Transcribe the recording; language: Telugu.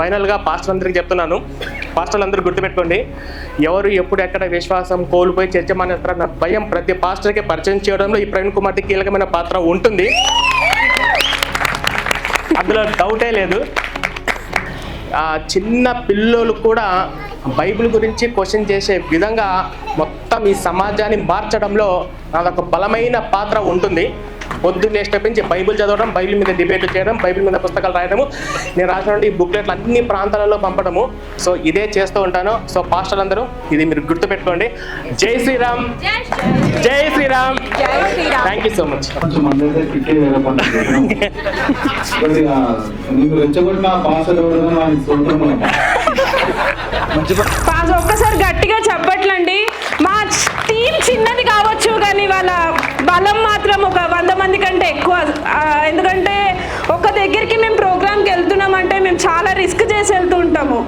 ఫైనల్గా పాస్టర్ అందరికి చెప్తున్నాను. పాస్టర్లు అందరూ గుర్తుపెట్టుకోండి. ఎవరు ఎప్పుడు ఎక్కడ విశ్వాసం కోల్పోయి చర్చమానేస్తారన్న భయం ప్రతి పాస్టర్కి పరిచయం చేయడంలో ఈ ప్రవీణ్ కుమార్కి కీలకమైన పాత్ర ఉంటుంది. అందులో డౌటే లేదు. ఆ చిన్న పిల్లోలు కూడా బైబిల్ గురించి క్వశ్చన్ చేసే విధంగా మొత్తం ఈ సమాజాన్ని మార్చడంలో నాదొక బలమైన పాత్ర ఉంటుంది. పొద్దున్నే నుంచి బైబిల్ చదవడం బైబిల్ మీద డిబేట్ చేయడం బైబిల్ మీద పుస్తకాలు రాయడము నేను రాసినటువంటి ఈ బుక్లెట్లు అన్ని ప్రాంతాలలో పంపడము. సో ఇదే చేస్తూ ఉంటాను. సో పాస్టర్లు అందరూ ఇది మీరు గుర్తుపెట్టుకోండి. జై శ్రీరామ్. జై Shriram. Thank you so much pass ఒక్కసారి గట్టిగా చెప్పట్లండి. బలం మాత్రం ఒక వంద మంది కంటే ఎక్కువ ఎందుకంటే ఒక దగ్గరికి మేము ప్రోగ్రామ్కి వెళ్తున్నామంటే మేము చాలా రిస్క్ చేసి వెళ్తూ ఉంటాము.